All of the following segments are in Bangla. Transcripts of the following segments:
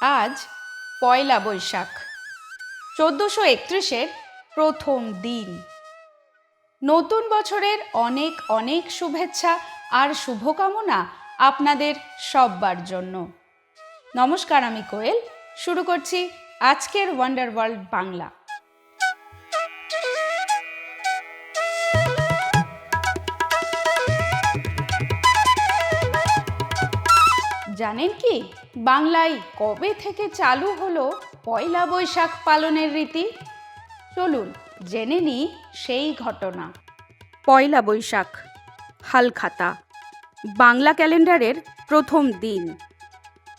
আজ পয়লা বৈশাখ, চোদ্দোশো একত্রিশের প্রথম দিন। নতুন বছরের অনেক অনেক শুভেচ্ছা আর শুভকামনা আপনাদের সব্বার জন্য। নমস্কার, আমি কোয়েল। শুরু করছি আজকের ওয়ান্ডার ওয়ার্ল্ড বাংলা। জানেন কি? বাংলায় কবে থেকে চালু হলো পয়লা বৈশাখ পালনের রীতি? চলুন জেনে নিই সেই ঘটনা। পয়লা বৈশাখ, হালখাতা, বাংলা ক্যালেন্ডারের প্রথম দিন।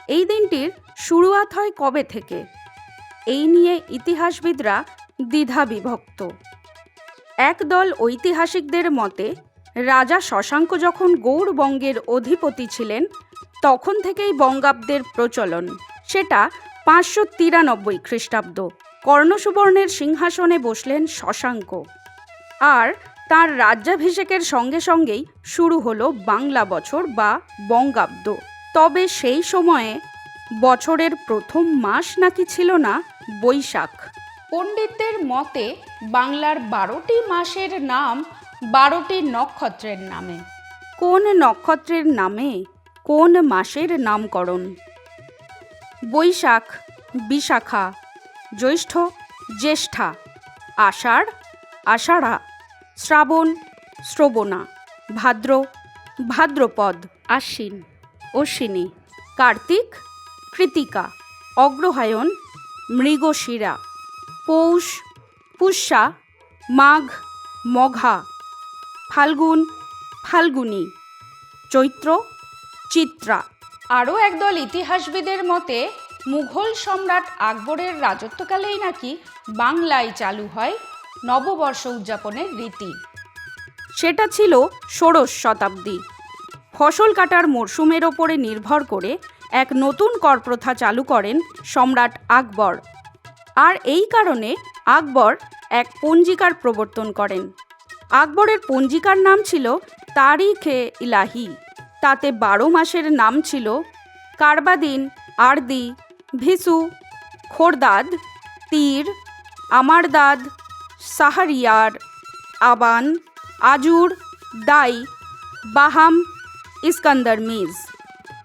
এই দিনটির শুরুয়াত হয় কবে থেকে? এই নিয়ে ইতিহাসবিদরা দ্বিধা বিভক্ত একদল ঐতিহাসিকদের মতে, রাজা শশাঙ্ক যখন গৌড়বঙ্গের অধিপতি ছিলেন তখন থেকেই বঙ্গাব্দের প্রচলন। সেটা পাঁচশো তিরানব্বই খ্রিস্টাব্দ। কর্ণসুবর্ণের সিংহাসনে বসলেন শশাঙ্ক। আর তার রাজ্যাভিষেকের সঙ্গে সঙ্গেই শুরু হলো বাংলা বছর বা বঙ্গাব্দ। তবে সেই সময়ে বছরের প্রথম মাস নাকি ছিল না, বৈশাখ। পণ্ডিতদের মতে বাংলার বারোটি মাসের নাম বারোটি নক্ষত্রের নামে। কোন নক্ষত্রের নামে? কোন মাসের নামকরণ? বৈশাখ, বিশাখা, জ্যৈষ্ঠ, জ্যেষ্ঠা, আষাঢ়, আষাঢ়া, শ্রাবণ, শ্রবণা, ভাদ্র, ভাদ্রপদ, আশ্বিন, অশ্বিনী, কার্তিক, কৃতিকা, অগ্রহায়ণ, মৃগশিরা, পৌষ, পুষ্যা, মাঘ, মঘা, ফাল্গুন, ফাল্গুনী, চৈত্র চিত্রা। আরও একদল ইতিহাসবিদের মতে, মুঘল সম্রাট আকবরের রাজত্বকালেই নাকি বাংলায় চালু হয় নববর্ষ উদযাপনের রীতি। সেটা ছিল ষোড়শ শতাব্দী। ফসল কাটার মরশুমের ওপরে নির্ভর করে এক নতুন কর প্রথা চালু করেন সম্রাট আকবর। আর এই কারণে আকবর এক পঞ্জিকার প্রবর্তন করেন। আকবরের পঞ্জিকার নাম ছিল তারিখে ইলাহি তাতে বারো মাসের নাম ছিল কারবাদিন, আরদি, ভিসু, খোরদাদ, তীর, আমারদাদ, সাহারিয়ার, আবান, আজুর, দাই, বাহাম, ইস্কান্দার মিজ।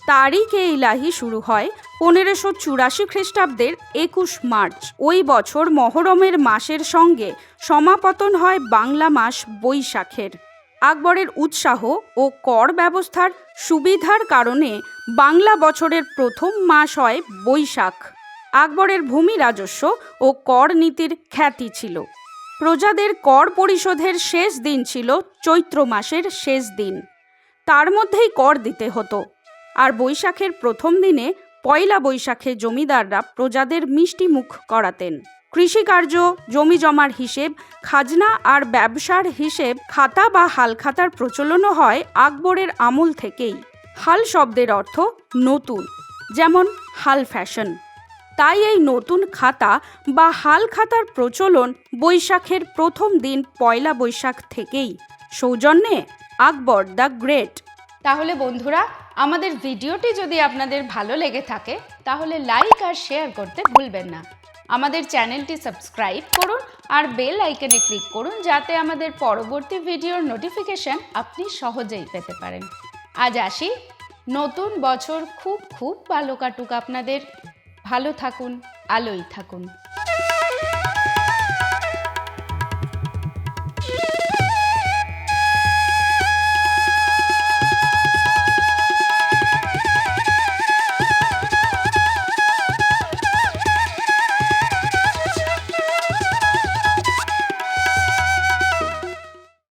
তারিখে ইলাহি শুরু হয় পনেরোশো চুরাশি খ্রিস্টাব্দের একুশ মার্চ। ওই বছর মহরমের মাসের সঙ্গে সমাপতন হয় বাংলা মাস বৈশাখের। আকবরের উৎসাহ ও কর ব্যবস্থার সুবিধার কারণে বাংলা বছরের প্রথম মাস হয় বৈশাখ। আকবরের ভূমি রাজস্ব ও কর নীতির খ্যাতি ছিল। প্রজাদের কর পরিশোধের শেষ দিন ছিল চৈত্র মাসের শেষ দিন। তার মধ্যেই কর দিতে হতো। আর বৈশাখের প্রথম দিনে পয়লা বৈশাখে জমিদাররা প্রজাদের মিষ্টি মুখ করাতেন। কৃষিকার্য জমি জমার হিসেব, খাজনা আর ব্যবসার হিসেব, খাতা বা হালখাতার প্রচলনও হয় আকবরের আমল থেকেই। হাল শব্দের অর্থ নতুন, যেমন হাল ফ্যাশন। তাই এই নতুন খাতা বা হাল খাতার প্রচলন বৈশাখের প্রথম দিন পয়লা বৈশাখ থেকেই। সৌজন্যে আকবর দ্য গ্রেট। তাহলে বন্ধুরা, আমাদের ভিডিওটি যদি আপনাদের ভালো লেগে থাকে, তাহলে লাইক আর শেয়ার করতে ভুলবেন না। আমাদের চ্যানেলটি সাবস্ক্রাইব করুন আর বেল আইকনে ক্লিক করুন যাতে আমাদের পরবর্তী ভিডিওর নোটিফিকেশন আপনি সহজেই পেতে পারেন। আজ আসি। নতুন বছর খুব খুব ভালো কাটুক আপনাদের। ভালো থাকুন, আলোই থাকুন।